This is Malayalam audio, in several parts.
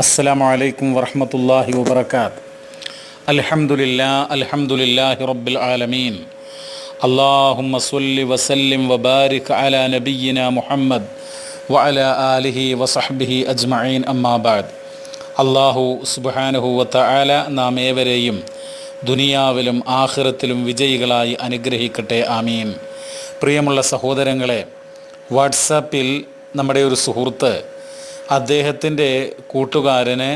السلام عليكم ورحمة الله وبركاته الحمد لله الحمد لله رب العالمين اللهم صل وسلم وبارك على نبينا محمد وعلى آله وصحبه أجمعين أما بعد അള്ളാഹു സുബാനഹു വത്തആല നാം ഏവരെയും ദുനിയാവിലും ആഖിറത്തിലും വിജയികളായി അനുഗ്രഹിക്കട്ടെ ആമീൻ പ്രിയമുള്ള സഹോദരങ്ങളെ വാട്സാപ്പിൽ നമ്മുടെ ഒരു സുഹൃത്ത് അദ്ദേഹത്തിന്റെ കൂട്ടുകാരന്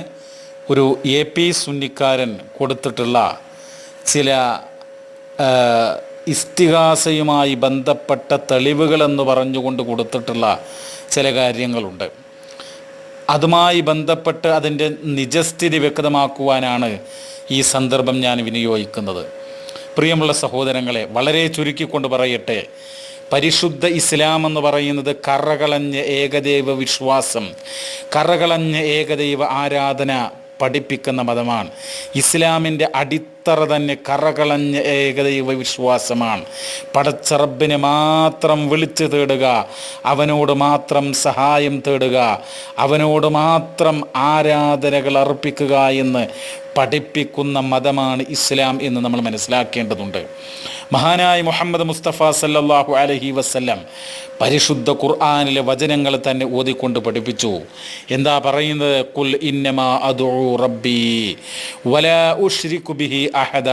ഒരു എ പി സുന്നിക്കാരൻ കൊടുത്തിട്ടുള്ള ചില ഇസ്തിഹാസയുമായി ബന്ധപ്പെട്ട തെളിവുകളെന്ന് പറഞ്ഞുകൊണ്ട് കൊടുത്തിട്ടുള്ള ചില കാര്യങ്ങളുണ്ട്. അതുമായി ബന്ധപ്പെട്ട് അതിന്റെ നിജസ്ഥിതി വ്യക്തമാക്കുവാനാണ് ഈ സന്ദർഭം ഞാൻ വിനിയോഗിക്കുന്നത്. പ്രിയമുള്ള സഹോദരങ്ങളെ വളരെ ചുരുക്കിക്കൊണ്ട് പറയട്ടെ പരിശുദ്ധ ഇസ്ലാം എന്ന് പറയുന്നത് കറകളഞ്ഞ ഏകദൈവ വിശ്വാസം കറകളഞ്ഞ ഏകദൈവ ആരാധന പഠിപ്പിക്കുന്ന മതമാണ്. ഇസ്ലാമിന്റെ അടിത്തറ തന്നെ കറകളഞ്ഞ ഏകദൈവ വിശ്വാസമാണ്. പടച്ചറബിനെ മാത്രം വിളിച്ചു തേടുക അവനോട് മാത്രം സഹായം തേടുക അവനോട് മാത്രം ആരാധനകൾ അർപ്പിക്കുക എന്ന് പഠിപ്പിക്കുന്ന മതമാണ് ഇസ്ലാം എന്ന് നമ്മൾ മനസ്സിലാക്കേണ്ടതുണ്ട്. മഹാനായ മുഹമ്മദ് മുസ്തഫ സല്ലാഹു അലഹി വസല്ലം പരിശുദ്ധ ഖുർആാനിലെ വചനങ്ങൾ തന്നെ ഓതിക്കൊണ്ട് പഠിപ്പിച്ചു. എന്താ പറയുന്നത്? കുൽ റബ്ബി ബിഹി അഹദ.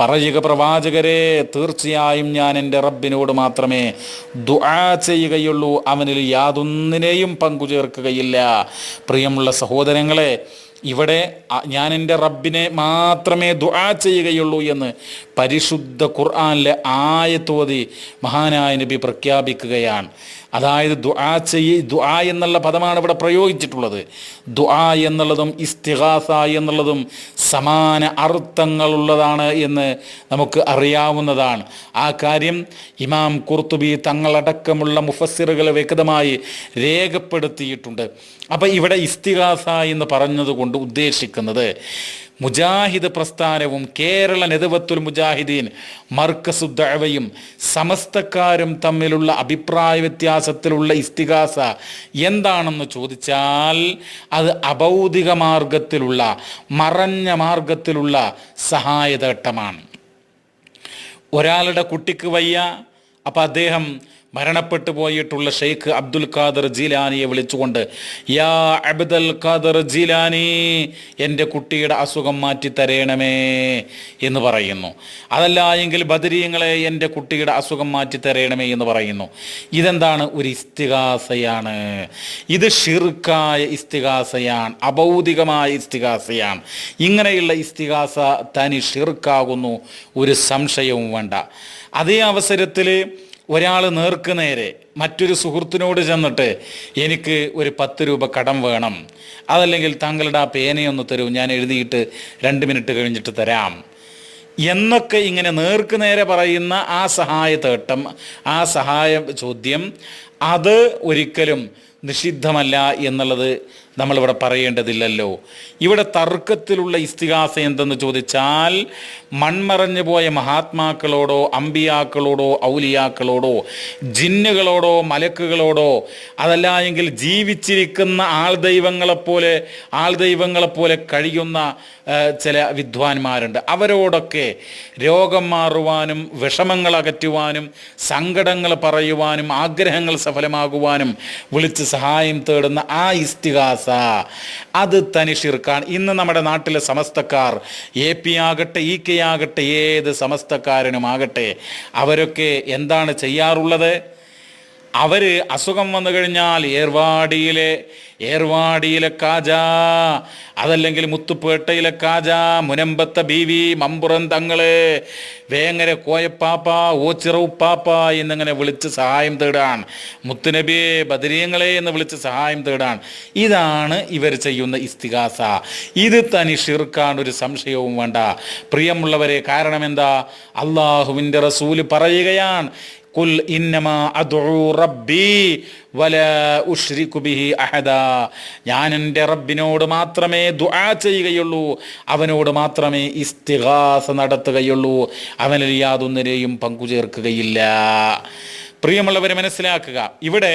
പറയുക പ്രവാചകരെ തീർച്ചയായും ഞാൻ എന്റെ റബ്ബിനോട് മാത്രമേ ദുആ ചെയ്യുകയുള്ളൂ. അവനിൽ യാതൊന്നിനെയും പങ്കുചേർക്കുകയില്ല. പ്രിയമുള്ള സഹോദരങ്ങളെ ഇവിടെ ഞാൻ എന്റെ റബ്ബിനെ മാത്രമേ ദുആ ചെയ്യുകയുള്ളൂ എന്ന് പരിശുദ്ധ ഖുർആനിലെ ആയത്തോതി മഹാനായ നബി പ്രഖ്യാപിക്കുകയാണ്. അതായത് ദുആ ചെയ്യ ദുആ എന്നുള്ള പദമാണ് ഇവിടെ പ്രയോഗിച്ചിട്ടുള്ളത്. ദുആ എന്നുള്ളതും ഇസ്തിഹാസ എന്നുള്ളതും സമാന അർത്ഥങ്ങളുള്ളതാണ് എന്ന് നമുക്ക് അറിയാവുന്നതാണ്. ആ കാര്യം ഇമാം കുർത്തുബി തങ്ങളടക്കമുള്ള മുഫസ്സിറുകൾ വ്യക്തമായി രേഖപ്പെടുത്തിയിട്ടുണ്ട്. അപ്പം ഇവിടെ ഇസ്തിഹാസ എന്ന് പറഞ്ഞതുകൊണ്ട് ഉദ്ദേശിക്കുന്നത് മുജാഹിദ് പ്രസ്ഥാനവും കേരള നെതുവത്തുൽ മുജാഹിദീൻ മർക്കസുദ്ദവയും സമസ്തക്കാരും തമ്മിലുള്ള അഭിപ്രായ വ്യത്യാസത്തിലുള്ള ഇസ്തിഹാസ എന്താണെന്ന് ചോദിച്ചാൽ അത് അഭൗതിക മാർഗത്തിലുള്ള മറഞ്ഞ മാർഗത്തിലുള്ള സഹായതേട്ടമാണ്. ഒരാളുടെ കുട്ടിക്ക് വയ്യ അപ്പം അദ്ദേഹം മരണപ്പെട്ടു പോയിട്ടുള്ള ഷെയ്ഖ് അബ്ദുൽ ഖാദർ ജീലാനിയെ വിളിച്ചുകൊണ്ട് യാ അബ്ദുൽ ഖാദർ ജീലാനി എന്റെ കുട്ടിയുടെ അസുഖം മാറ്റി തരേണമേ എന്ന് പറയുന്നു. അതല്ല എങ്കിൽ ബദരീങ്ങളെ എന്റെ കുട്ടിയുടെ അസുഖം മാറ്റി തരേണമേ എന്ന് പറയുന്നു. ഇതെന്താണ് ഒരു ഇസ്തികാസയാണ് ഇത് ഷിർക്കായ ഇസ്തികാസയാണ് അഭൗതികമായ ഇസ്തികാസയാണ് ഇങ്ങനെയുള്ള ഇസ്തികാസ തനി ഷിർക്കാകുന്നു ഒരു സംശയവും വേണ്ട. അതേ അവസരത്തിൽ ഒരാൾ നേർക്ക് നേരെ മറ്റൊരു സുഹൃത്തിനോട് ചെന്നിട്ട് എനിക്ക് ഒരു പത്ത് രൂപ കടം വേണം. അതല്ലെങ്കിൽ താങ്കളുടെ ആ പേനയൊന്ന് തരൂ ഞാൻ എഴുതിയിട്ട് രണ്ട് മിനിറ്റ് കഴിഞ്ഞിട്ട് തരാം. എന്നൊക്കെ ഇങ്ങനെ നേർക്ക് നേരെ പറയുന്ന ആ സഹായ തേട്ടം ആ സഹായ ചോദ്യം അത് ഒരിക്കലും നിഷിദ്ധമല്ല എന്നുള്ളത് നമ്മളിവിടെ പറയേണ്ടതില്ലല്ലോ. ഇവിടെ തർക്കത്തിലുള്ള ഇസ്തിഹാസ എന്തെന്ന് ചോദിച്ചാൽ മൺമറഞ്ഞു പോയ മഹാത്മാക്കളോടോ അമ്പിയാക്കളോടോ ഔലിയാക്കളോടോ ജിന്നുകളോടോ മലക്കുകളോടോ അതല്ല എങ്കിൽ ജീവിച്ചിരിക്കുന്ന ആൾ ദൈവങ്ങളെപ്പോലെ ആൾ ദൈവങ്ങളെപ്പോലെ കഴിയുന്ന ചില വിദ്വാൻമാരുണ്ട്. അവരോടൊക്കെ രോഗം മാറുവാനും വിഷമങ്ങൾ അകറ്റുവാനും സങ്കടങ്ങൾ പറയുവാനും ആഗ്രഹങ്ങൾ സഫലമാകുവാനും വിളിച്ച് സഹായം തേടുന്ന ആ ഇസ്തിഹാസ അത് തനി ഷിർക്കാണ് ഇന്ന് നമ്മുടെ നാട്ടിലെ സമസ്തക്കാർ എ പി ആകട്ടെ ഇ കെ ആകട്ടെ ഏത് സമസ്തക്കാരനുമാകട്ടെ അവരൊക്കെ എന്താണ് ചെയ്യാറുള്ളത്? അവർ അസുഖം വന്നു കഴിഞ്ഞാൽ ഏർവാടിയിലെ ഏർവാടിയിലെ കാജ അതല്ലെങ്കിൽ മുത്തുപേട്ടയിലെ കാജ മുനമ്പത്തെ ബീവി മമ്പുറം തങ്ങൾ വേങ്ങര കോയപ്പാപ്പ ഓച്ചിറവുപ്പാപ്പ എന്നിങ്ങനെ വിളിച്ച് സഹായം തേടാൻ മുത്തുനബിയെ ബദരീങ്ങളെ എന്ന് വിളിച്ച് സഹായം തേടാൻ. ഇതാണ് ഇവർ ചെയ്യുന്ന ഇസ്തികാസ ഇത് തനി ഷിർക്കാൻ ഒരു സംശയവും വേണ്ട. പ്രിയമുള്ളവരെ കാരണം എന്താ അള്ളാഹുവിന്റെ റസൂൽ പറയുകയാണ്. കുൽ ഇന്നമാ റബ്ബി വല ഉഷ്രിക്കു ബിഹി അഹദ ഞാൻ എന്റെ റബ്ബിനോട് മാത്രമേ ദുആ ചെയ്യുകയുള്ളൂ. അവനോട് മാത്രമേ ഇസ്തിഗാസ നടത്തുകയുള്ളൂ. അവനിൽ യാതൊന്നിനെയും പങ്കുചേർക്കുകയില്ല. പ്രിയമുള്ളവരെ മനസ്സിലാക്കുക ഇവിടെ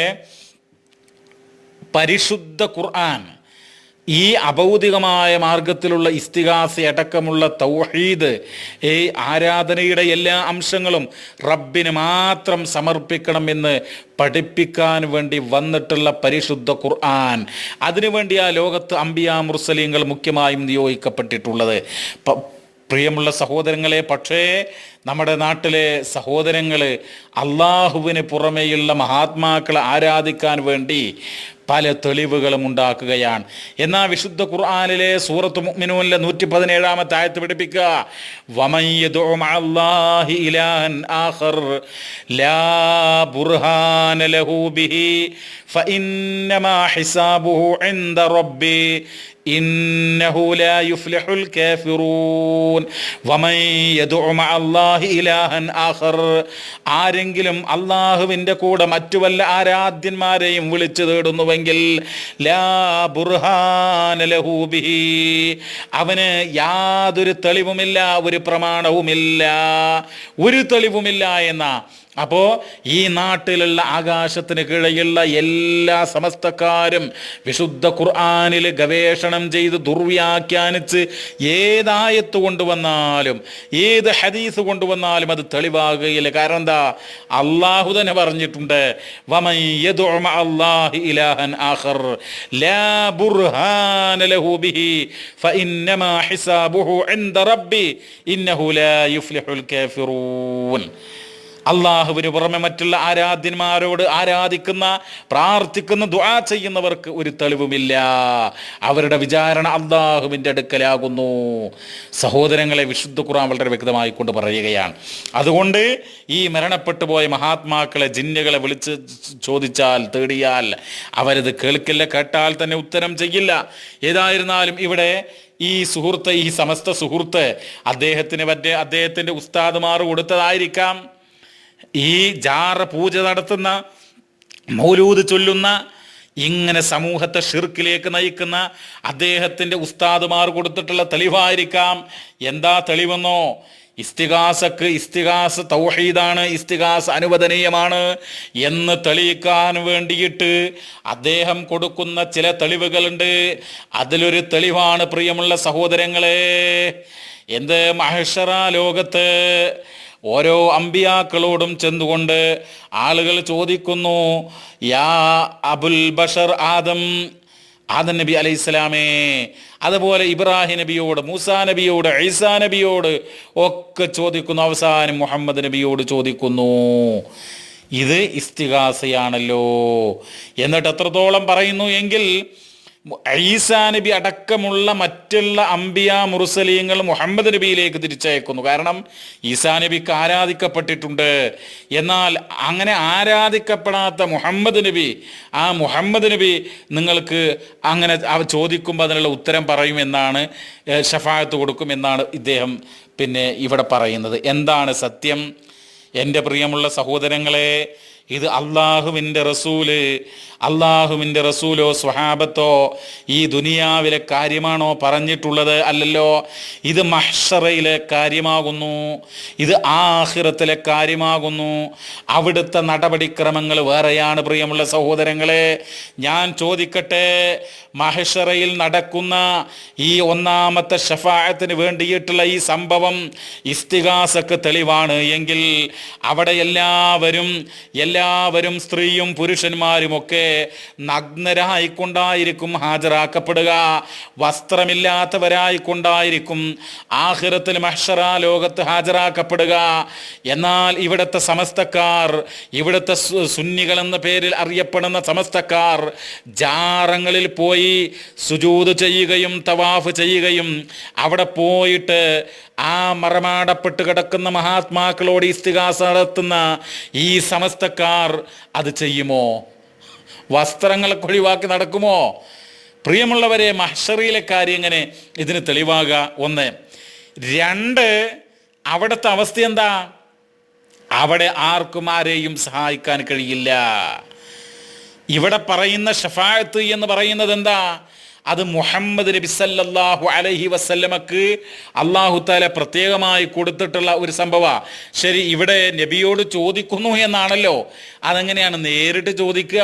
പരിശുദ്ധ ഖുർആൻ ഈ അഭൗതികമായ മാർഗത്തിലുള്ള ഇസ്തിഹാസ അടക്കമുള്ള തൗഹീദ് ഈ ആരാധനയുടെ എല്ലാ അംശങ്ങളും റബ്ബിന് മാത്രം സമർപ്പിക്കണമെന്ന് പഠിപ്പിക്കാൻ വേണ്ടി വന്നിട്ടുള്ള പരിശുദ്ധ ഖുർആൻ. അതിനുവേണ്ടി ആ ലോകത്ത് അംബിയ മുർസലീങ്ങൾ മുഖ്യമായും നിയോഗിക്കപ്പെട്ടിട്ടുള്ളത്. പ്രിയമുള്ള സഹോദരങ്ങളെ പക്ഷേ നമ്മുടെ നാട്ടിലെ സഹോദരങ്ങൾ അള്ളാഹുവിന് പുറമെയുള്ള മഹാത്മാക്കളെ ആരാധിക്കാൻ വേണ്ടി പല തെളിവുകളും ഉണ്ടാക്കുകയാണ്. എന്നാൽ വിശുദ്ധ ഖുർആാനിലെ സൂറത്ത് മുഅ്മിനൂനിലെ നൂറ്റി പതിനേഴാമത്തെ ആയത്ത് പഠിപ്പിക്കുക. ആരെങ്കിലും അള്ളാഹുവിന്റെ കൂടെ മറ്റു വല്ല ആരാധ്യന്മാരെയും വിളിച്ചു തേടുന്നുവെങ്കിൽ ലാ അവന് യാതൊരു തെളിവുമില്ല ഒരു പ്രമാണവുമില്ല. ഒരു തെളിവുമില്ല എന്ന അപ്പോ ഈ നാട്ടിലുള്ള ആകാശത്തിന് കീഴെയുള്ള എല്ലാ സമസ്തക്കാരും വിശുദ്ധ ഖുർആാനിൽ ഗവേഷണം ചെയ്ത് ദുർവ്യാഖ്യാനിച്ച് ഏതായത്ത് കൊണ്ടുവന്നാലും ഏത് ഹദീസ് കൊണ്ടുവന്നാലും അത് തെളിവാകുകയില്ല. കാരണം എന്താ? അള്ളാഹു തന്നെ പറഞ്ഞിട്ടുണ്ട് ഇന്നഹു ലാ കാഫിറൂൻ. അള്ളാഹുവിന് പുറമെ മറ്റുള്ള ആരാധ്യന്മാരോട് ആരാധിക്കുന്ന പ്രാർത്ഥിക്കുന്ന ദുആ ചെയ്യുന്നവർക്ക് ഒരു തെളിവുമില്ല. അവരുടെ വിചാരണ അള്ളാഹുവിന്റെ അടുക്കലാകുന്നു. സഹോദരങ്ങളെ വിശുദ്ധ ഖുർആൻ വളരെ വ്യക്തമായി കൊണ്ട് പറയുകയാണ്. അതുകൊണ്ട് ഈ മരണപ്പെട്ടു പോയ മഹാത്മാക്കളെ ജിന്നുകളെ വിളിച്ച് ചോദിച്ചാൽ തേടിയാൽ അവരത് കേൾക്കില്ല കേട്ടാൽ തന്നെ ഉത്തരം ചെയ്യില്ല. ഏതായിരുന്നാലും ഇവിടെ ഈ സുഹൃത്ത് ഈ സമസ്ത സുഹൃത്ത് അദ്ദേഹത്തിന് മറ്റേ അദ്ദേഹത്തിന്റെ ഉസ്താദുമാർ കൊടുത്തതായിരിക്കാം. ഈ ജാറ പൂജ നടത്തുന്ന മൗലൂദ് ചൊല്ലുന്ന ഇങ്ങനെ സമൂഹത്തെ ഷിർക്കിലേക്ക് നയിക്കുന്ന അദ്ദേഹത്തിന്റെ ഉസ്താദുമാർ കൊടുത്തിട്ടുള്ള തെളിവായിരിക്കാം. എന്താ തെളിവെന്നോ? ഇസ്തിഹാസക്ക് ഇസ്തിഹാസ് തൗഹീദാണ് ഇസ്തിഹാസ് അനുവദനീയമാണ് എന്ന് തെളിയിക്കാൻ വേണ്ടിയിട്ട് അദ്ദേഹം കൊടുക്കുന്ന ചില തെളിവുകളുണ്ട്. അതിലൊരു തെളിവാണ് പ്രിയമുള്ള സഹോദരങ്ങളെ. എന്ത് മഹേശ്വര ലോകത്ത് ഓരോ അമ്പിയാക്കളോടും ചെന്നുകൊണ്ട് ആളുകൾ ചോദിക്കുന്നു യാ അബുൽ ബഷർ ആദം ആദം നബി അലൈഹി ഇസ്ലാമേ അതുപോലെ ഇബ്രാഹിം നബിയോട് മൂസാ നബിയോട് ഐസാ നബിയോട് ഒക്കെ ചോദിക്കുന്നു അവസാനം മുഹമ്മദ് നബിയോട് ചോദിക്കുന്നു. ഇത് ഇസ്തിഹാസയാണല്ലോ എന്നിട്ട് എത്രത്തോളം പറയുന്നു എങ്കിൽ ഈസാ നബി അടക്കമുള്ള മറ്റുള്ള അംബിയ മുറുസലീങ്ങൾ മുഹമ്മദ് നബിയിലേക്ക് തിരിച്ചയക്കുന്നു. കാരണം ഈസാ നബിക്ക് ആരാധിക്കപ്പെട്ടിട്ടുണ്ട്. എന്നാൽ അങ്ങനെ ആരാധിക്കപ്പെടാത്ത മുഹമ്മദ് നബി ആ മുഹമ്മദ് നബി നിങ്ങൾക്ക് അങ്ങനെ ചോദിക്കുമ്പോൾ അതിനുള്ള ഉത്തരം പറയുമെന്നാണ് ഷഫായത്ത് കൊടുക്കുമെന്നാണ് ഇദ്ദേഹം പിന്നെ ഇവിടെ പറയുന്നത്. എന്താണ് സത്യം? എന്റെ പ്രിയമുള്ള സഹോദരങ്ങളെ ഇത് അള്ളാഹുവിന്റെ റസൂൽ അള്ളാഹുവിന്റെ റസൂലോ സ്വഹാബത്തോ ഈ ദുനിയാവിലെ കാര്യമാണോ പറഞ്ഞിട്ടുള്ളത് അല്ലല്ലോ? ഇത് മഹ്ഷറയിലെ കാര്യമാകുന്നു ഇത് ആഹിറത്തിലെ കാര്യമാകുന്നു. അവിടുത്തെ നടപടിക്രമങ്ങൾ വേറെയാണ് പ്രിയമുള്ള സഹോദരങ്ങളെ. ഞാൻ ചോദിക്കട്ടെ മഹഷറയിൽ നടക്കുന്ന ഈ ഒന്നാമത്തെ ഷഫായത്തിന് വേണ്ടിയിട്ടുള്ള ഈ സംഭവം ഇസ്തിഹാസക്ക് തെളിവാണ്. എങ്കിൽ അവിടെ എല്ലാവരും എല്ലാവരും സ്ത്രീയും പുരുഷന്മാരുമൊക്കെ നഗ്നരായിക്കൊണ്ടായിരിക്കും ഹാജരാക്കപ്പെടുക. വസ്ത്രമില്ലാത്തവരായിക്കൊണ്ടായിരിക്കും ആഹിറത്തിൽ മഹ്ഷറ ലോകത്ത് ഹാജരാക്കപ്പെടുക. എന്നാൽ ഇവിടുത്തെ സമസ്തക്കാർ ഇവിടുത്തെ സുന്നികൾ എന്ന പേരിൽ അറിയപ്പെടുന്ന സമസ്തക്കാർ ജാറങ്ങളിൽ പോയി സുജൂത് ചെയ്യുകയും തവാഫ് ചെയ്യുകയും അവിടെ പോയിട്ട് ആ മറമാടപ്പെട്ട് കിടക്കുന്ന മഹാത്മാക്കളോട് ഇസ്തികാസ നടത്തുന്ന ഈ സമസ്തക്കാർ അത് ചെയ്യുമോ? വസ്ത്രങ്ങളൊക്കെ ഒഴിവാക്കി നടക്കുമോ? പ്രിയമുള്ളവരെ മഹ്ഷറിയിലെ കാര്യം എങ്ങനെ ഇതിന് തെളിവാകുക ഒന്ന് രണ്ട് അവിടുത്തെ അവസ്ഥ എന്താ? അവിടെ ആർക്കും ആരെയും സഹായിക്കാൻ കഴിയില്ല. ഇവിടെ പറയുന്ന ഷഫായത്ത് എന്ന് പറയുന്നത് എന്താ? അത് മുഹമ്മദ് നബി സല്ലല്ലാഹു അലൈഹി വസല്ലമക്ക് അള്ളാഹു താല പ്രത്യേകമായി കൊടുത്തിട്ടുള്ള ഒരു സംഭവ. ശരി ഇവിടെ നബിയോട് ചോദിക്കുന്നു എന്നാണല്ലോ. അതെങ്ങനെയാണ് നേരിട്ട് ചോദിക്കുക?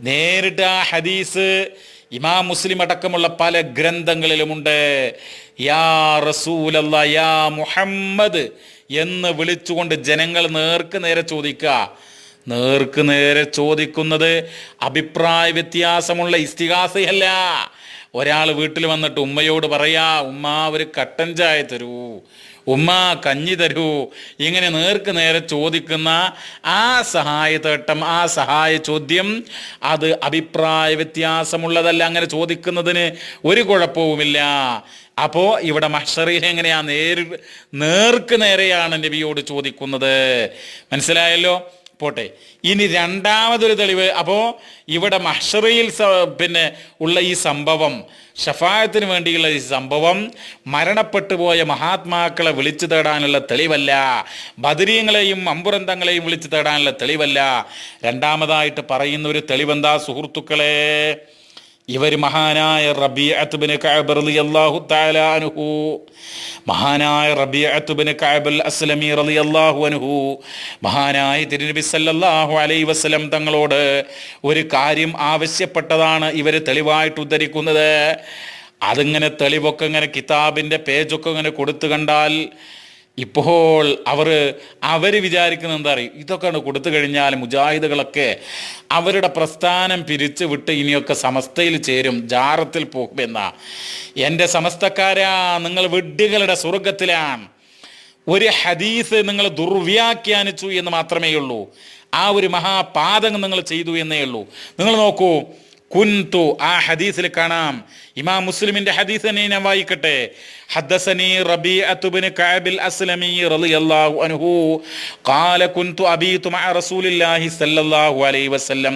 നേരിട്ട് ആ ഹദീസ് ഇമാം മുസ്ലിം അടക്കമുള്ള പല ഗ്രന്ഥങ്ങളിലുമുണ്ട്. യാ റസൂലല്ല യാ മുഹമ്മദ് എന്ന് വിളിച്ചുകൊണ്ട് ജനങ്ങൾ നേർക്ക് നേരെ ചോദിക്കുക. നേർക്ക് നേരെ ചോദിക്കുന്നത് അഭിപ്രായ വ്യത്യാസമുള്ള ഇസ്തിഹാസയല്ല. ഒരാൾ വീട്ടിൽ വന്നിട്ട് ഉമ്മയോട് പറയാ ഉമ്മ ഒരു കട്ടൻ ചായ തരൂ. ഉമ്മ കഞ്ഞി തരൂ. ഇങ്ങനെ നേർക്ക് നേരെ ചോദിക്കുന്ന ആ സഹായ തേട്ടം ആ സഹായ ചോദ്യം അത് അഭിപ്രായ വ്യത്യാസമുള്ളതല്ല അങ്ങനെ ചോദിക്കുന്നതിന് ഒരു കുഴപ്പവുമില്ല. അപ്പോൾ ഇവിടെ മഷറിയിൽ എങ്ങനെയാ നേരി നേർക്ക് നേരെയാണ് നബിയോട് ചോദിക്കുന്നത്. മനസ്സിലായല്ലോ? പോട്ടെ. ഇനി രണ്ടാമതൊരു തെളിവ്. അപ്പോൾ ഇവിടെ മഹ്ഷറയിൽ പിന്നെ ഉള്ള ഈ സംഭവം ഷഫായത്തിന് വേണ്ടിയുള്ള ഈ സംഭവം മരണപ്പെട്ടുപോയ മഹാത്മാക്കളെ വിളിച്ചു തേടാനുള്ള തെളിവല്ല. ബദരീങ്ങളെയും അമ്പുരന്തങ്ങളെയും വിളിച്ചു തേടാനുള്ള തെളിവല്ല. രണ്ടാമതായിട്ട് പറയുന്ന ഒരു തെളിവെന്താ സുഹൃത്തുക്കളെ? ഇവർ മഹാനായ റബിഅത്തുബിന് കഅബ് റളിയല്ലാഹു അള്ളാഹു അൻഹു. മഹാനായ റബി അത്തുബിന് കഅബ് അസ്ലമി അള്ളാഹു അനുഹു മഹാനായ തിരുനബി സല്ലാഹു അലൈ വസ്ലം തങ്ങളോട് ഒരു കാര്യം ആവശ്യപ്പെട്ടതാണ് ഇവർ തെളിവായിട്ട് ഉദ്ധരിക്കുന്നത്. അതിങ്ങനെ തെളിവൊക്കെ ഇങ്ങനെ കിതാബിന്റെ പേജൊക്കെ ഇങ്ങനെ കൊടുത്തു കണ്ടാൽ ഇപ്പോൾ അവർ അവർ വിചാരിക്കുന്നത് എന്താ അറിയും? ഇതൊക്കെ കൊടുത്തു കഴിഞ്ഞാൽ മുജാഹിദുകളൊക്കെ അവരുടെ പ്രസ്ഥാനം പിരിച്ചു വിട്ട് ഇനിയൊക്കെ സമസ്തയിൽ ചേരും ജാറത്തിൽ പോകും എന്നാ. എന്റെ സമസ്തക്കാരാ നിങ്ങൾ വിഡ്ഢികളുടെ സ്വർഗത്തിലാണ് ഒരു ഹദീസ് നിങ്ങൾ ദുർവ്യാഖ്യാനിച്ചു എന്ന് മാത്രമേ ഉള്ളൂ. ആ ഒരു മഹാപാതകം നിങ്ങൾ ചെയ്തു എന്നേ ഉള്ളൂ. നിങ്ങൾ നോക്കൂ കുൻതു ആ ഹദീസിൽ കാണാം ഇമാം മുസ്ലിമിന്റെ ഹദീസ് തന്നെ ഞാൻ വായിക്കട്ടെ ഹദ്ദസനി റബീഅത്ത് ബിൻ കഅബിൽ അസ്ലമി റളിയല്ലാഹു അൻഹു قال كنت أبيت مع رسول الله صلى الله عليه وسلم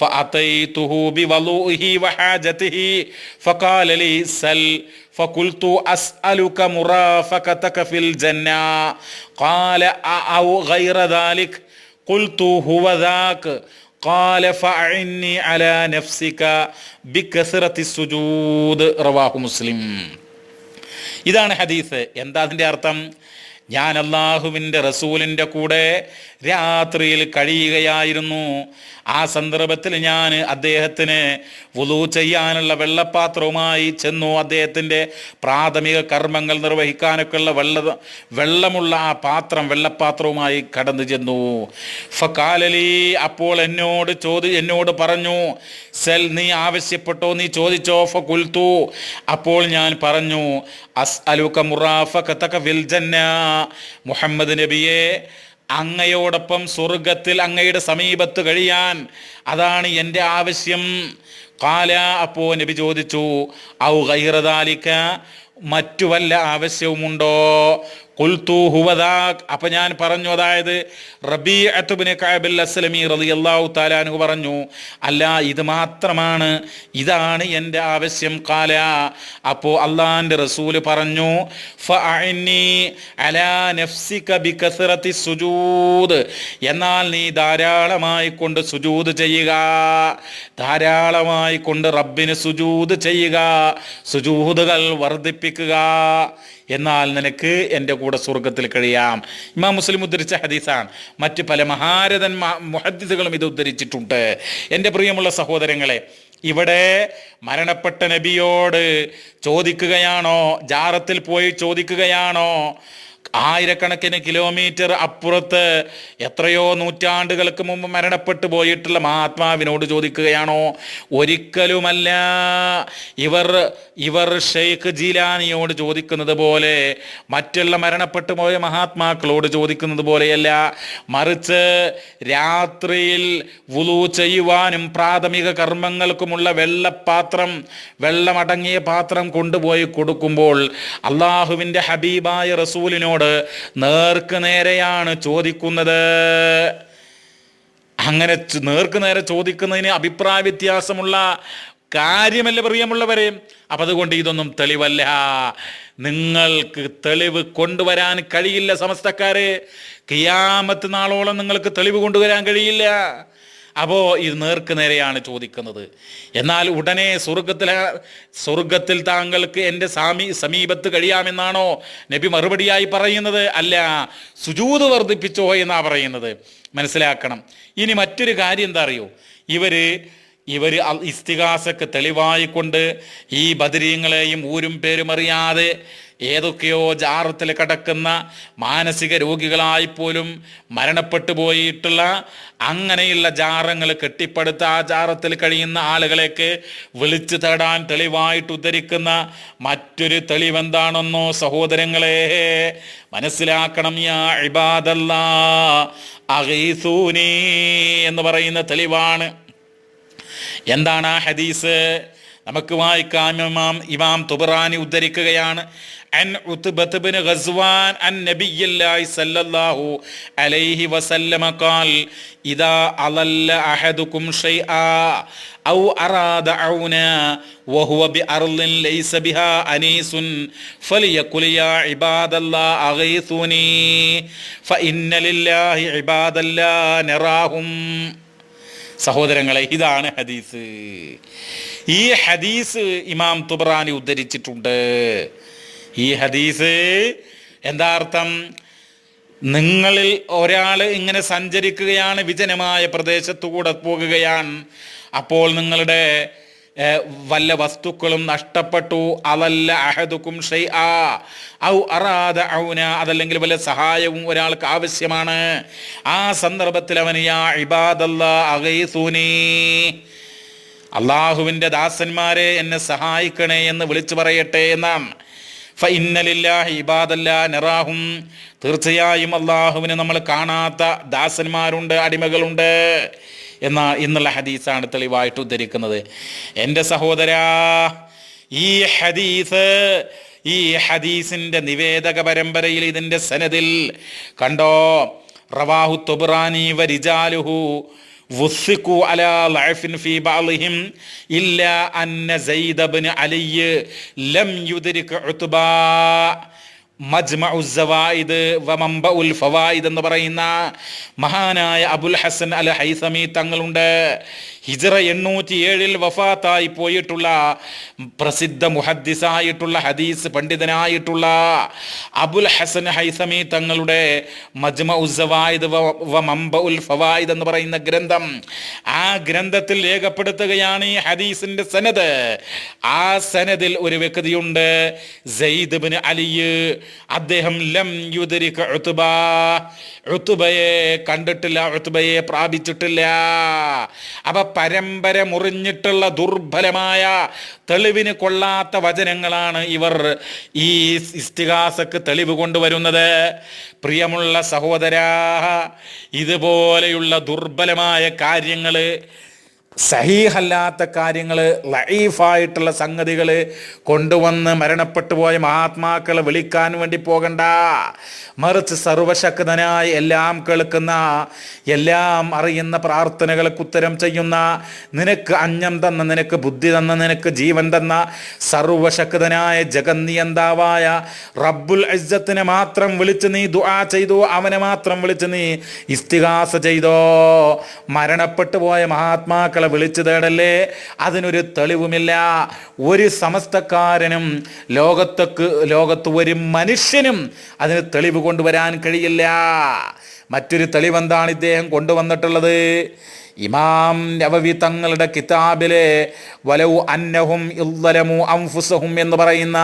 فأتيته بوضوئه وحاجته فقال لي سل فقلت أسألك مرافقتك في الجنة قال أو غير ذلك قلت هو ذاك മുസ്ലിം. ഇതാണ് ഹദീസ്. എന്താ അതിന്റെ അർത്ഥം? ഞാൻ അള്ളാഹുവിന്റെ റസൂലിന്റെ കൂടെ രാത്രിയിൽ കഴിയുകയായിരുന്നു. ആ സന്ദർഭത്തിൽ ഞാൻ അദ്ദേഹത്തിന് വുളു ചെയ്യാനുള്ള വെള്ളപ്പാത്രവുമായി ചെന്നു. അദ്ദേഹത്തിന്റെ പ്രാഥമിക കർമ്മങ്ങൾ നിർവഹിക്കാനൊക്കെയുള്ള വെള്ള വെള്ളമുള്ള ആ പാത്രം വെള്ളപ്പാത്രവുമായി കടന്നു ചെന്നു. ഫക്കാലലി അപ്പോൾ എന്നോട് ചോദി എന്നോട് പറഞ്ഞു സെൽ നീ ആവശ്യപ്പെട്ടോ? നീ ചോദിച്ചോ? ഫ കുൽത്തു അപ്പോൾ ഞാൻ പറഞ്ഞു അസ് അലുക്ക മുറാഫ കത്തക വിൽജന്ന മുഹമ്മദ് നബിയെ അങ്ങയോടൊപ്പം സ്വർഗത്തിൽ അങ്ങയുടെ സമീപത്ത് കഴിയാൻ അതാണ് എന്റെ ആവശ്യം. കാല അപ്പോ നബി ചോദിച്ചു ഔ ഗൈറദാലിക്ക മറ്റു വല്ല ആവശ്യവുമുണ്ടോ? കുൽത്തു ഹുവദാക്. അപ്പൊ ഞാൻ പറഞ്ഞു അതായത് റബി അത്തുബിന് കാബിൽ അസ്ലമി അള്ളാഹു താലാനു പറഞ്ഞു അല്ല ഇത് മാത്രമാണ് ഇതാണ് എന്റെ ആവശ്യം കാല. അപ്പോൾ അള്ളാഹിന്റെ റസൂൽ പറഞ്ഞു സുജൂദ്. എന്നാൽ നീ ധാരാളമായി കൊണ്ട് സുജൂദ് ചെയ്യുക. ധാരാളമായി കൊണ്ട് റബ്ബിന് സുജൂദ് ചെയ്യുക. സുജൂദുകൾ വർദ്ധിപ്പിക്കുക. എന്നാൽ നിനക്ക് എന്റെ കൂടെ സ്വർഗത്തിൽ കഴിയാം. ഇമാം മുസ്ലിം ഉദ്ധരിച്ച ഹദീസാണ്. മറ്റ് പല മഹാരഥൻ മുഹദ്ദിസുകളും ഇത് ഉദ്ധരിച്ചിട്ടുണ്ട്. എന്റെ പ്രിയമുള്ള സഹോദരങ്ങളെ ഇവിടെ മരണപ്പെട്ട നബിയോട് ചോദിക്കുകയാണോ? ജാറത്തിൽ പോയി ചോദിക്കുകയാണോ? ആയിരക്കണക്കിന് കിലോമീറ്റർ അപ്പുറത്ത് എത്രയോ നൂറ്റാണ്ടുകൾക്ക് മുമ്പ് മരണപ്പെട്ടു പോയിട്ടുള്ള മഹാത്മാവിനോട് ചോദിക്കുകയാണോ? ഒരിക്കലുമല്ല. ഇവർ ഇവർ ഷെയ്ഖ് ജീലാനിയോട് ചോദിക്കുന്നത് പോലെ മറ്റുള്ള മരണപ്പെട്ടു പോയ മഹാത്മാക്കളോട് ചോദിക്കുന്നത് പോലെയല്ല. മറിച്ച് രാത്രിയിൽ വുളു ചെയ്യുവാനും പ്രാഥമിക കർമ്മങ്ങൾക്കുമുള്ള വെള്ളപ്പാത്രം വെള്ളമടങ്ങിയ പാത്രം കൊണ്ടുപോയി കൊടുക്കുമ്പോൾ അള്ളാഹുവിന്റെ ഹബീബായ റസൂലിനോട് നേർക്ക് നേരെയാണ് ചോദിക്കുന്നത്. അങ്ങനെ നേർക്ക് നേരെ ചോദിക്കുന്നതിന് അഭിപ്രായ വ്യത്യാസമുള്ള കാര്യമല്ല പ്രിയമുള്ളവരെ? അപ്പം അതുകൊണ്ട് ഇതൊന്നും തെളിവല്ല. നിങ്ങൾക്ക് തെളിവ് കൊണ്ടുവരാൻ കഴിയില്ല സമസ്തക്കാരെ. കിയാമത്ത് നാളോളം നിങ്ങൾക്ക് തെളിവ് കൊണ്ടുവരാൻ കഴിയില്ല. അപ്പോൾ ഇത് നേർക്ക് നേരെയാണ് ചോദിക്കുന്നത്. എന്നാൽ ഉടനെ സ്വർഗത്തിൽ സ്വർഗത്തിൽ താങ്കൾക്ക് എന്റെ സാമി സമീപത്ത് കഴിയാമെന്നാണോ നബി മറുപടിയായി പറയുന്നത്? അല്ല സുജൂത് വർദ്ധിപ്പിച്ചോ എന്നാണ് പറയുന്നത്. മനസ്സിലാക്കണം. ഇനി മറ്റൊരു കാര്യം എന്താ അറിയോ? ഇവർ ഇവർ ഇസ്തികാസക്ക് തെളിവായിക്കൊണ്ട് ഈ ബദരീങ്ങളെയും ഊരും പേരും അറിയാതെ ഏതൊക്കെയോ ജാറത്തിൽ കിടക്കുന്ന മാനസിക രോഗികളായി പോലും മരണപ്പെട്ടു പോയിട്ടുള്ള അങ്ങനെയുള്ള ജാറങ്ങൾ കെട്ടിപ്പടുത്ത ആ ജാറത്തിൽ കഴിയുന്ന ആളുകളേക്ക് വിളിച്ചു തേടാൻ തെളിവായിട്ട് ഉദ്ധരിക്കുന്ന മറ്റൊരു തെളിവെന്താണെന്നോ സഹോദരങ്ങളെ മനസ്സിലാക്കണം യാ ഇബാദല്ല അഗീസൂനി എന്ന് പറയുന്ന തെളിവാണ്. എന്താണ് ആ ഹദീസ്? നമുക്ക് വായിക്കാം ഇമാം ഇമാം തുബറാനി ഉദ്ധരിക്കുകയാണ്. അൻ ഉത്ബത്ത് ബിൻ ഗസ്വാൻ അൻ നബിയല്ലാഹി സല്ലല്ലാഹു അലൈഹി വസല്ലമ ഖാൽ ഇദാ അലല്ല അഹദുകും ഷൈആ ഔ അറാദ ഔന വഹുവ ബിഅർളിൻ ലൈസ ബിഹാ അനീസുൻ ഫലിയഖുൽ യാ ഇബാദല്ലാ അഗീസുനി ഫഇന്ന ലില്ലാഹി ഇബാദല്ലാ നറാഹും സഹോദരങ്ങളെ ഇതാണ് ഹദീസ്. ഈ ഹദീസ് ഇമാം തുബ്രാനി ഉദ്ധരിച്ചിട്ടുണ്ട്. ഈ ഹദീസ് എന്താ അർത്ഥം? നിങ്ങളിൽ ഒരാൾ ഇങ്ങനെ സഞ്ചരിക്കുകയാണ് വിജനമായ പ്രദേശത്തുകൂടെ പോകുകയാണ് അപ്പോൾ നിങ്ങളുടെ വല്ല വസ്തുക്കളും നഷ്ടപ്പെട്ടു അതല്ല അഹദുക്കും ഷൈ ആ ഔ അറാദ ഔന അതല്ലെങ്കിൽ വല്ല സഹായവും ഒരാൾക്ക് ആവശ്യമാണ്. ആ സന്ദർഭത്തിൽ അവന് യാ ഇബാദല്ലാ അള്ളാഹുവിന്റെ ദാസന്മാരെ എന്നെ സഹായിക്കണേ എന്ന് വിളിച്ചു പറയട്ടെ എന്നാണ് നിറാഹും. തീർച്ചയായും അള്ളാഹുവിന് നമ്മൾ കാണാത്ത ദാസന്മാരുണ്ട് അടിമകളുണ്ട്. എന്ന ഇന്നുള്ള ഹദീസാണ് തെളിവായിട്ട് ഉദ്ധരിക്കുന്നത് എൻ്റെ സഹോദരാ ഈ ഹദീസ് ഈ ഹദീസിൻ്റെ നിവേദക പരമ്പരയിൽ ഇതിൻ്റെ സനദിൽ കണ്ടോ റവാഹു തൊബ്രാനി വരിജാലുഹു وثقوا على ضعف في بعضهم إلا أن زيد بن علي لم يدرك عتبا മജ്മഉ സവായിദ് വമംബഉൽ ഫവായിദ് എന്ന് പറയുന്ന മഹാനായ അബുൽ ഹസൻ അൽ ഹൈസമി തങ്ങളുണ്ട്. ഹിജറ എണ്ണൂറ്റി ഏഴിൽ വഫാത്തായി പോയിട്ടുള്ള പ്രസിദ്ധ മുഹദ്ദിസായിട്ടുള്ള ഹദീസ് പണ്ഡിതനായിട്ടുള്ള അബുൽ ഹസൻ ഹൈസമി തങ്ങളുടെ മജ്മ ഉസവായത് മംബഉൽ ഫവായിദ് എന്ന് പറയുന്ന ഗ്രന്ഥം ആ ഗ്രന്ഥത്തിൽ രേഖപ്പെടുത്തുകയാണ് ഈ ഹദീസിന്റെ സനത് ആ സനദിൽ ഒരു വ്യക്തിയുണ്ട് സെയ്ദ് ബിൻ അലിയ് അദ്ദേഹം ലം യുദരിക ഉത്ബ. ഉത്ബയെ കണ്ടിട്ടില്ല ഉത്ബയെ പ്രാപിച്ചിട്ടില്ല. അപ്പൊ പരമ്പര മുറിഞ്ഞിട്ടുള്ള ദുർബലമായ തെളിവിന് കൊള്ളാത്ത വചനങ്ങളാണ് ഇവർ ഈ ഇസ്തിഹാസക്ക് തെളിവ് കൊണ്ടുവരുന്നത്. പ്രിയമുള്ള സഹോദരാ ഇതുപോലെയുള്ള ദുർബലമായ കാര്യങ്ങൾ സഹീഹല്ലാത്ത കാര്യങ്ങൾ ലൈഫായിട്ടുള്ള സംഗതികൾ കൊണ്ടുവന്ന് മരണപ്പെട്ടു പോയ മഹാത്മാക്കളെ വിളിക്കാൻ വേണ്ടി പോകണ്ട. മറിച്ച് സർവശക്തനായി എല്ലാം കേൾക്കുന്ന എല്ലാം അറിയുന്ന പ്രാർത്ഥനകൾക്ക് ഉത്തരം ചെയ്യുന്ന നിനക്ക് അന്നം തന്ന നിനക്ക് ബുദ്ധി തന്ന നിനക്ക് ജീവൻ തന്ന സർവശക്തനായ ജഗന്നിയന്താവായ റബ്ബുൽ അജ്ജത്തിനെ മാത്രം വിളിച്ച് നീ ദുആ ചെയ്തു അവനെ മാത്രം വിളിച്ച് നീ ഇസ്തിഹാസ ചെയ്തോ. മരണപ്പെട്ടു പോയ മഹാത്മാക്കളെ വിളിച്ചു തേടല്ലേ? അതിനൊരു തെളിവുമില്ല. ഒരു സമസ്തക്കാരനും ലോകത്തേക്ക് ലോകത്ത് ഒരു മനുഷ്യനും അതിന് തെളിവ് കൊണ്ടുവരാൻ കഴിയില്ല. മറ്റൊരു തെളിവെന്താണ് ഇദ്ദേഹം കൊണ്ടുവന്നിട്ടുള്ളത്? ഇമാം നവവി തങ്ങളുടെ കിതാബിലെ വലവു അന്നഹും ഇല്ലലമു അംഫുസഹും എന്ന് പറയുന്ന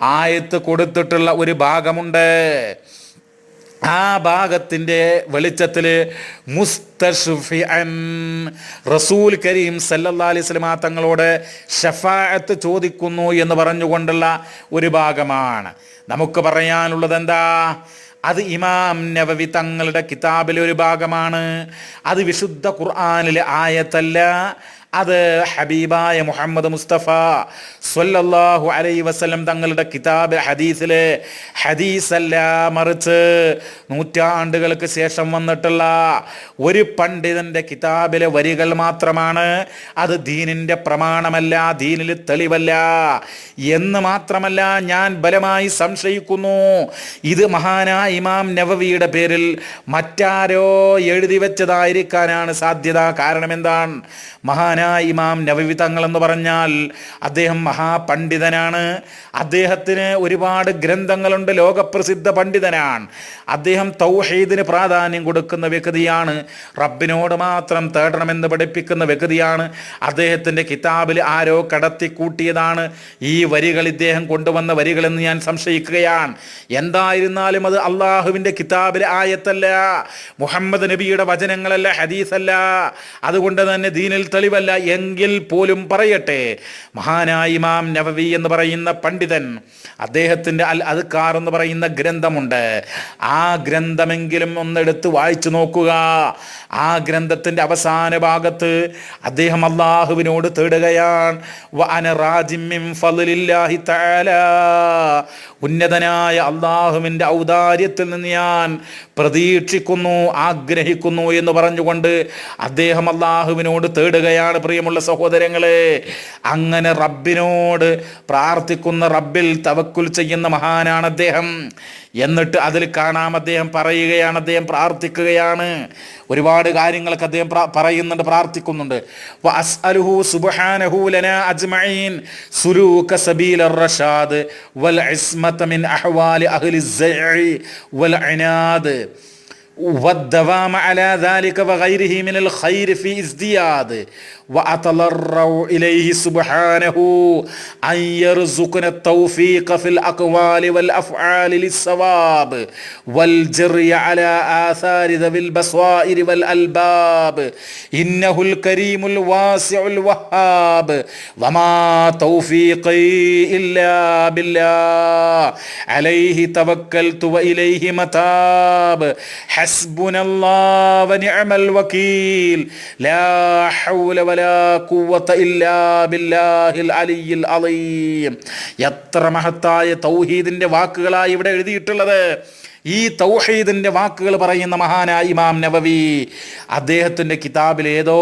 ആയത്ത് കൊടുത്തിട്ടുള്ള ഒരു ഭാഗമുണ്ട്. ആ ഭാഗത്തിന്റെ വെളിച്ചത്തിൽ മുസ്തഷ്ഫിഅൻ. റസൂൽ കരീം സല്ലല്ലാ അലൈഹി സ്വലമാ തങ്ങളോട് ഷഫായത്ത് ചോദിക്കുന്നു എന്ന് പറഞ്ഞുകൊണ്ടുള്ള ഒരു ഭാഗമാണ്. നമുക്ക് പറയാനുള്ളത് എന്താ? അത് ഇമാം നവവി തങ്ങളുടെ കിതാബിലെ ഒരു ഭാഗമാണ്. അത് വിശുദ്ധ ഖുർആാനിലെ ആയത്തല്ല. അത് ഹബീബായ മുഹമ്മദ് മുസ്തഫ സ്വല്ലല്ലാഹു അലൈ വസ്ലം തങ്ങളുടെ കിതാബ് ഹദീസിലെ ഹദീസല്ല മറിച്ച് നൂറ്റാണ്ടുകൾക്ക് ശേഷം വന്നിട്ടുള്ള ഒരു പണ്ഡിതന്റെ കിതാബിലെ വരികൾ മാത്രമാണ്. അത് ദീനിന്റെ പ്രമാണമല്ല ദീനിൽ തെളിവല്ല എന്ന് മാത്രമല്ല ഞാൻ ബലമായി സംശയിക്കുന്നു. ഇത് മഹാനായ ഇമാം നവവിയുടെ പേരിൽ മറ്റാരോ എഴുതി വെച്ചതായിരിക്കാനാണ് സാധ്യത. കാരണം എന്താണ്? മഹാനായ ഇമാം നവവി തങ്ങൾ എന്ന് പറഞ്ഞാൽ അദ്ദേഹം മഹാപണ്ഡിതനാണ്. അദ്ദേഹത്തിന് ഒരുപാട് ഗ്രന്ഥങ്ങളുണ്ട്. ലോകപ്രസിദ്ധ പണ്ഡിതനാണ്. അദ്ദേഹം തൗഹീദിന് പ്രാധാന്യം കൊടുക്കുന്ന വ്യക്തിയാണ്. റബ്ബിനോട് മാത്രം തേടണമെന്ന് പഠിപ്പിക്കുന്ന വ്യക്തിയാണ്. അദ്ദേഹത്തിന്റെ കിതാബിൽ ആരോ കടത്തി കൂട്ടിയതാണ് ഈ വരികൾ ഇദ്ദേഹം കൊണ്ടുവന്ന വരികളെന്ന് ഞാൻ സംശയിക്കുകയാണ്. എന്തായിരുന്നാലും അത് അള്ളാഹുവിന്റെ കിതാബിലെ ആയത്തല്ല. മുഹമ്മദ് നബിയുടെ വചനങ്ങളല്ല ഹദീസല്ല. അതുകൊണ്ട് തന്നെ ദീനിൽ തെളിവല്ല. എങ്കിൽ പോലും പറയട്ടെ. മഹാനായ ഇമാം നവവി എന്ന് പറയുന്ന പണ്ഡിതൻ അദ്ദേഹത്തിന്റെ അൽ അദ്കാർ എന്ന് പറയുന്ന ഗ്രന്ഥമുണ്ട്. ആ ഗ്രന്ഥമെങ്കിലും ഒന്നെടുത്ത് വായിച്ചു നോക്കുക. ആ ഗ്രന്ഥത്തിന്റെ അവസാന ഭാഗത്ത് അദ്ദേഹം അള്ളാഹുവിനോട് തേടുകയാണ്. ഉന്നതനായ അള്ളാഹുവിന്റെ ഔദാര്യത്തിൽ നിന്ന് ഞാൻ പ്രതീക്ഷിക്കുന്നു ആഗ്രഹിക്കുന്നു എന്ന് പറഞ്ഞുകൊണ്ട് അദ്ദേഹം അള്ളാഹുവിനോട് തേടുകയാണ് പ്രിയമുള്ള സഹോദരങ്ങളെ അങ്ങനെ റബ്ബിനോട് പ്രാർത്ഥിക്കുന്ന റബ്ബിൽ തവക്കുൽ ചെയ്യുന്ന മഹാനാണ് അദ്ദേഹം എന്നിട്ട് അതിൽ കാണാം അദ്ദേഹം പറയുകയാണ് അദ്ദേഹം പ്രാർത്ഥിക്കുകയാണ് ഒരുപാട് കാര്യങ്ങളൊക്കെ അദ്ദേഹം പ്രാ- പറയുന്നുണ്ട് പ്രാർത്ഥിക്കുന്നുണ്ട് വഅസ്അലുഹു സുബ്ഹാനഹു ലനാ അജ്മഈൻ സുലൂക സബീല റഷാദ് വൽ ഇസ്മത മിൻ അഹ്വാലി അഹ്ലി الزيع والعناد والدوام على ذلك وغيره من الخير في ازدياد وأتضرع إليه سبحانه أن يرزقنا التوفيق في الأقوال والأفعال للصواب والجري على آثار ذوي البصائر والألباب. إنه الكريم الواسع الوهاب. وما توفيقي إلا بالله. عليه توكلت وإليه متاب. حسبنا الله ونعم الوكيل. لا حول ولا എത്ര മഹത്തായ തൗഹീദിന്റെ വാക്കുകളായി ഇവിടെ എഴുതിയിട്ടുള്ളത്. ഈ തൗഹീദിന്റെ വാക്കുകൾ പറയുന്ന മഹാനായ ഇമാം നവവി അദ്ദേഹത്തിന്റെ കിതാബിൽ ഏതോ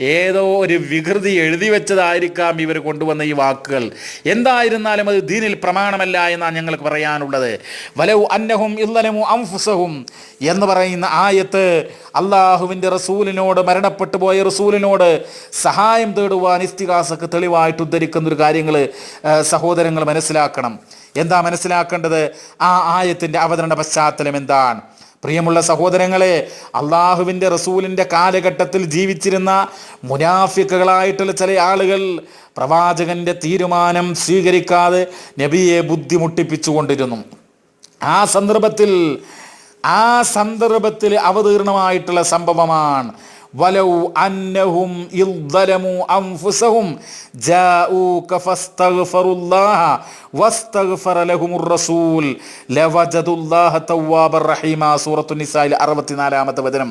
ഏതോ ഒരു വികൃതി എഴുതി വെച്ചതായിരിക്കാം ഇവർ കൊണ്ടുവന്ന ഈ വാക്കുകൾ. എന്തായിരുന്നാലും അത് ദീനിൽ പ്രമാണമല്ല എന്നാണ് ഞങ്ങൾക്ക് പറയാനുള്ളത്. വലവു അന്നഹും ഇല്ലനമു അംഫുസഹും എന്ന് പറയുന്ന ആയത്ത് അള്ളാഹുവിന്റെ റസൂലിനോട് മരണപ്പെട്ടു പോയ റസൂലിനോട് സഹായം തേടുവാൻ ഇസ്തിഹാസക്ക് തെളിവായിട്ട് ഉദ്ധരിക്കുന്ന ഒരു കാര്യങ്ങൾ സഹോദരങ്ങൾ മനസ്സിലാക്കണം. എന്താ മനസ്സിലാക്കേണ്ടത്? ആ ആയത്തിന്റെ അവതരണ പശ്ചാത്തലം എന്താണ്? പ്രിയമുള്ള സഹോദരങ്ങളെ അള്ളാഹുവിന്റെ റസൂലിന്റെ കാലഘട്ടത്തിൽ ജീവിച്ചിരുന്ന മുനാഫിക്കുകളായിട്ടുള്ള ചില ആളുകൾ പ്രവാചകന്റെ തീരുമാനം സ്വീകരിക്കാതെ നബിയെ ബുദ്ധിമുട്ടിപ്പിച്ചുകൊണ്ടിരുന്നു. ആ സന്ദർഭത്തിൽ ആ സന്ദർഭത്തിൽ അവതീർണമായിട്ടുള്ള സംഭവമാണ് വലൗ അന്നഹും ഇദ്ദലമു ഫസ്തഗ്ഫറുല്ലാഹ വസ്തഗ്ഫറ ലഹുമുർ റസൂൽ ലവജദുല്ലാഹ തവ്വാബർ റഹീമ സൂറത്തു നിസായിൽ അറുപത്തിനാലാമത്തെ വചനം.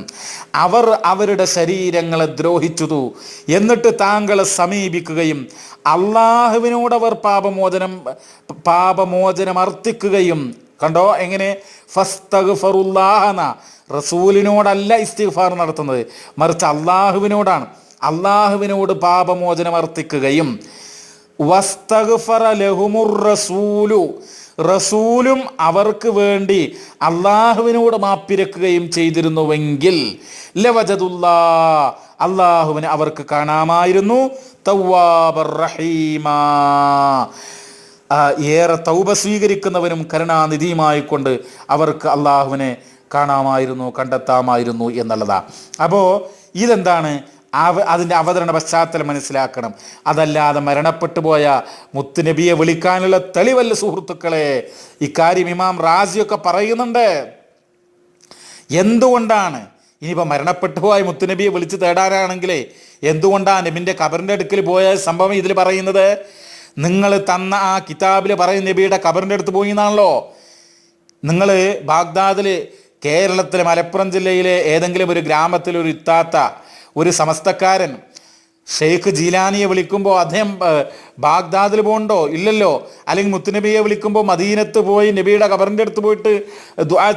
അവർ അവരുടെ ശരീരങ്ങളെ ദ്രോഹിച്ചതു എന്നിട്ട് താങ്കളെ സമീപിക്കുകയും അള്ളാഹുവിനോട് അവർ പാപമോചനം പാപമോചനം അർത്ഥിക്കുകയും കണ്ടോ എങ്ങനെ? ഫസ്തഗ്ഫറുല്ലാഹന റസൂലിനോടല്ല ഇസ്തിഫാർ നടത്തുന്നത്. മറിച്ച് അള്ളാഹുവിനോടാണ് അള്ളാഹുവിനോട് പാപമോചനം അർത്ഥിക്കുകയും റസൂലു റസൂലും അവർക്ക് വേണ്ടി അള്ളാഹുവിനോട് മാപ്പിരക്കുകയും ചെയ്തിരുന്നുവെങ്കിൽ അള്ളാഹുവിനെ അവർക്ക് കാണാമായിരുന്നു. ഏറെ തൗബ സ്വീകരിക്കുന്നവനും കരുണാനിധിയുമായിക്കൊണ്ട് അവർക്ക് അള്ളാഹുവിനെ കാണാമായിരുന്നു കണ്ടെത്താമായിരുന്നു എന്നുള്ളതാണ് അപ്പോൾ ഇതെന്താണ്? അവ അതിന്റെ അവതരണ പശ്ചാത്തലം മനസ്സിലാക്കണം. അതല്ലാതെ മരണപ്പെട്ടു പോയ മുത്തുനബിയെ വിളിക്കാനുള്ള തെളിവല്ല സുഹൃത്തുക്കളെ. ഇക്കാര്യം ഇമാം റാസിയൊക്കെ പറയുന്നുണ്ട്. എന്തുകൊണ്ടാണ്? ഇനിയിപ്പോൾ മരണപ്പെട്ടു പോയ മുത്തുനബിയെ വിളിച്ച് തേടാനാണെങ്കിലേ എന്തുകൊണ്ടാണ് നബിന്റെ കബറിന്റെ അടുക്കൽ പോയ സംഭവം ഇതിൽ പറയുന്നത്? നിങ്ങൾ തന്ന ആ കിതാബിൽ പറയുന്ന നബിയുടെ കബറിന്റെ അടുത്ത് പോയി എന്നാണല്ലോ. നിങ്ങൾ ബാഗ്ദാദിൽ കേരളത്തിലെ മലപ്പുറം ജില്ലയിലെ ഏതെങ്കിലും ഒരു ഗ്രാമത്തിൽ ഒരു ഇത്താത്ത ഒരു സമസ്തക്കാരൻ ഷെയ്ഖ് ജീലാനിയെ വിളിക്കുമ്പോൾ അദ്ദേഹം ബാഗ്ദാദിൽ പോകണ്ടോ? ഇല്ലല്ലോ. അല്ലെങ്കിൽ മുത്തുനബിയെ വിളിക്കുമ്പോൾ മദീനത്ത് പോയി നബിയുടെ കബറിന്റെ അടുത്ത് പോയിട്ട് ദുആ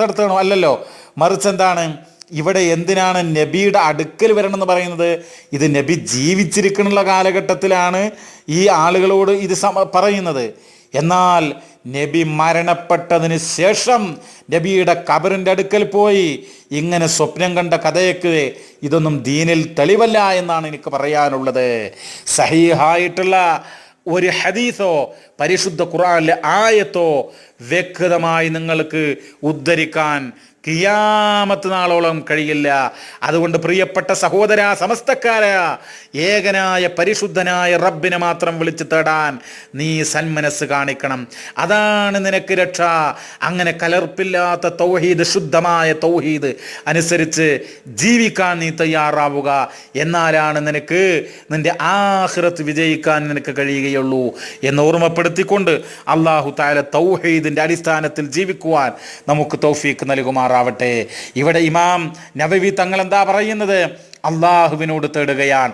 നടത്തണോ? അല്ലല്ലോ. മറിച്ച് എന്താണ്? ഇവിടെ എന്തിനാണ് നബിയുടെ അടുക്കൽ വരണം എന്ന് പറയുന്നത്? ഇത് നബി ജീവിച്ചിരിക്കണുള്ള കാലഘട്ടത്തിലാണ് ഈ ആളുകളോട് ഇത് പറയുന്നത്. എന്നാൽ നബി മരണപ്പെട്ടതിന് ശേഷം നബിയുടെ കബറിന്റെ അടുക്കൽ പോയി. ഇങ്ങനെ സ്വപ്നം കണ്ട കഥയൊക്കെ ഇതൊന്നും ദീനിൽ തെളിവല്ല എന്നാണ് എനിക്ക് പറയാനുള്ളത്. സഹീഹായിട്ടുള്ള ഒരു ഹദീസോ പരിശുദ്ധ ഖുറാനിലെ ആയത്തോ വ്യക്തമായി നിങ്ങൾക്ക് ഉദ്ധരിക്കാൻ കിയാമത്ത് നാളോളം കഴിയില്ല. അതുകൊണ്ട് പ്രിയപ്പെട്ട സഹോദര സമസ്തക്കാര ഏകനായ പരിശുദ്ധനായ റബ്ബിനെ മാത്രം വിളിച്ചു തേടാൻ നീ സന്മനസ് കാണിക്കണം. അതാണ് നിനക്ക് രക്ഷ. അങ്ങനെ കലർപ്പില്ലാത്ത തൗഹീദ് ശുദ്ധമായ തൗഹീദ് അനുസരിച്ച് ജീവിക്കാൻ നീ തയ്യാറാവുക. എന്നാലാണ് നിനക്ക് നിന്റെ ആഹ്റത്ത് വിജയിക്കാൻ നിനക്ക് കഴിയുകയുള്ളൂ എന്ന് ഓർമ്മപ്പെടുത്തിക്കൊണ്ട് അള്ളാഹു താല തൗഹീദിന്റെ അടിസ്ഥാനത്തിൽ ജീവിക്കുവാൻ നമുക്ക് തൗഫീക്ക് നൽകുമാറാവട്ടെ ഇവിടെ ഇമാം നബവി തങ്ങൾ എന്താ പറയുന്നത്? അള്ളാഹുവിനോട് തേടുകയാണ്.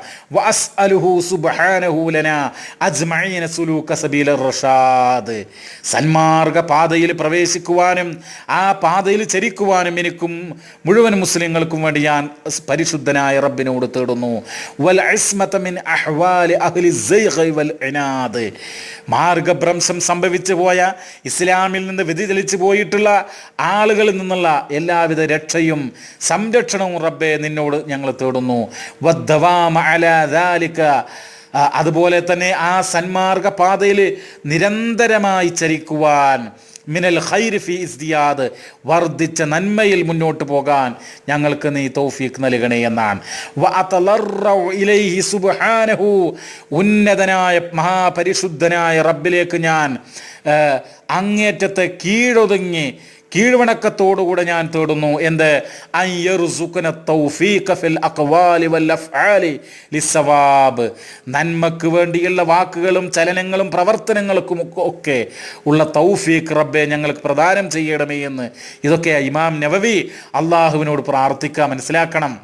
റഷാദ്. സന്മാർഗ പാതയിൽ പ്രവേശിക്കുവാനും ആ പാതയിൽ ചരിക്കുവാനും എനിക്കും മുഴുവൻ മുസ്ലിങ്ങൾക്കും വേണ്ടി ഞാൻ പരിശുദ്ധനായ റബ്ബിനോട് തേടുന്നു. വൽ മിൻ അഹ്വാലി അഹ്ലി വൽ ഇനാദ് മാർഗഭ്രംശം സംഭവിച്ചു പോയ ഇസ്ലാമിൽ നിന്ന് വ്യതിചലിച്ചു പോയിട്ടുള്ള ആളുകളിൽ നിന്നുള്ള എല്ലാവിധ രക്ഷയും സംരക്ഷണവും റബ്ബെ നിന്നോട് ഞങ്ങൾ തേടുന്നു അലാ അതുപോലെ തന്നെ ആ സന്മാർഗ പാതയിൽ നിരന്തരമായി ചരിക്കുവാൻ മിനൽ ഹൈരിഫി ഇസ്തിയാദ് വർദ്ധിച്ച നന്മയിൽ മുന്നോട്ട് പോകാൻ ഞങ്ങൾക്ക് നീ തൗഫീഖ് നൽകണേ എന്നാണ്. ഉന്നതനായ മഹാപരിശുദ്ധനായ റബ്ബിലേക്ക് ഞാൻ അങ്ങേറ്റത്തെ കീഴൊതുങ്ങി കീഴ്വണക്കത്തോടുകൂടെ ഞാൻ തേടുന്നു. എന്ത്? വൽ നന്മക്ക് വേണ്ടിയുള്ള വാക്കുകളും ചലനങ്ങളും പ്രവർത്തനങ്ങൾക്കും ഒക്കെ- ഉള്ള തൗഫീഖ് റബ്ബെ ഞങ്ങൾക്ക് പ്രദാനം ചെയ്യണമേ എന്ന്. ഇതൊക്കെ ഇമാം നവവി അള്ളാഹുവിനോട് പ്രാർത്ഥിക്കുക. മനസ്സിലാക്കണം.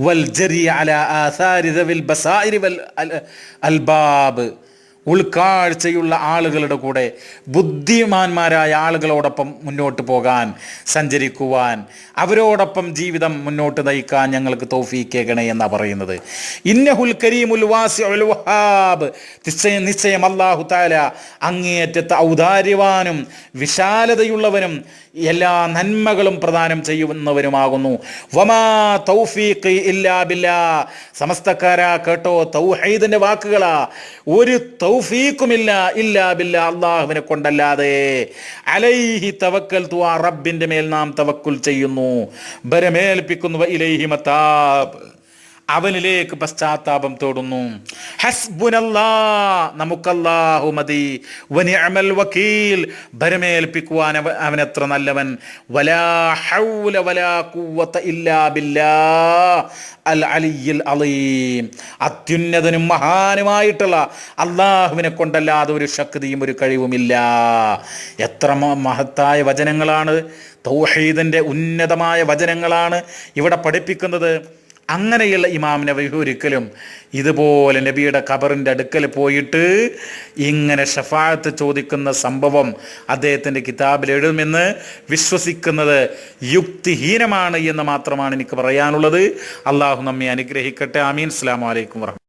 വൽ ജരി അല ആസാരി ദവിൽ ബസായിരി വൽ അൽ- അൽബാബ്. ഉൾക്കാഴ്ചയുള്ള ആളുകളുടെ കൂടെ ബുദ്ധിമാന്മാരായ ആളുകളോടൊപ്പം മുന്നോട്ട് പോകാൻ സഞ്ചരിക്കുവാൻ അവരോടൊപ്പം ജീവിതം മുന്നോട്ട് നയിക്കാൻ ഞങ്ങൾക്ക് തോഫീക്കേകണേ എന്നാണ് പറയുന്നത്. ഇന്നഹുൽ കരീമുൽ വാസിഉൽ നിശ്ചയം നിശ്ചയം അല്ലാഹു താല അങ്ങേയറ്റത്തെ ഔദാര്യവാനും വിശാലതയുള്ളവനും എല്ലാ നന്മകളും പ്രദാനം ചെയ്യുന്നവരുമാകുന്നു വമാ തൗഫീഖ് ഇല്ലാ ബില്ലാ. സമസ്തക്കാരാ കേട്ടോ തൗഹീദിന്റെ വാക്കുകളാ. ഒരു തൗഫീഖുമില്ല ഇല്ലാ ബില്ലാ. അള്ളാഹുവിനെ കൊണ്ടല്ലാതെ. അലൈഹി തവക്കൽ തുവാ റബ്ബിന്റെ മേൽ നാം തവക്കുൽ ചെയ്യുന്നു. ബരമേൽപ്പിക്കുന്നു ഇലൈഹി മതാബ്. അവനിലേക്ക് പശ്ചാത്താപം തോടുന്നു. നമുക്കല്ലാഹു മതി. വനിഅമൽ വക്കീൽ ഭരമേൽപ്പിക്കുവാൻ അവൻ അവനെത്ര നല്ലവൻ. വലാ ഹൗല വലാ ഖുവത ഇല്ലാ ബില്ലാ. അൽ അലിയിൽ അലീം. അത്യുന്നതനും മഹാനുമായിട്ടുള്ള അള്ളാഹുവിനെ കൊണ്ടല്ലാതെ ഒരു ശക്തിയും ഒരു കഴിവുമില്ല. എത്ര മഹത്തായ വചനങ്ങളാണ്. തൗഹീദിന്റെ ഉന്നതമായ വചനങ്ങളാണ് ഇവിടെ പഠിപ്പിക്കുന്നത്. അങ്ങനെയുള്ള ഇമാമിനെ ഒരിക്കലും ഇതുപോലെ നബിയുടെ ഖബറിന്റെ അടുക്കൽ പോയിട്ട് ഇങ്ങനെ ഷഫായത്ത് ചോദിക്കുന്ന സംഭവം അദ്ദേഹത്തിന്റെ കിതാബിൽ എഴുതുമെന്ന് വിശ്വസിക്കുന്നത് യുക്തിഹീനമാണ് എന്ന് മാത്രമാണ് എനിക്ക് പറയാനുള്ളത്. അള്ളാഹു നമ്മെ അനുഗ്രഹിക്കട്ടെ. ആമീൻ. അസ്സാം വലൈക്കും വർഹ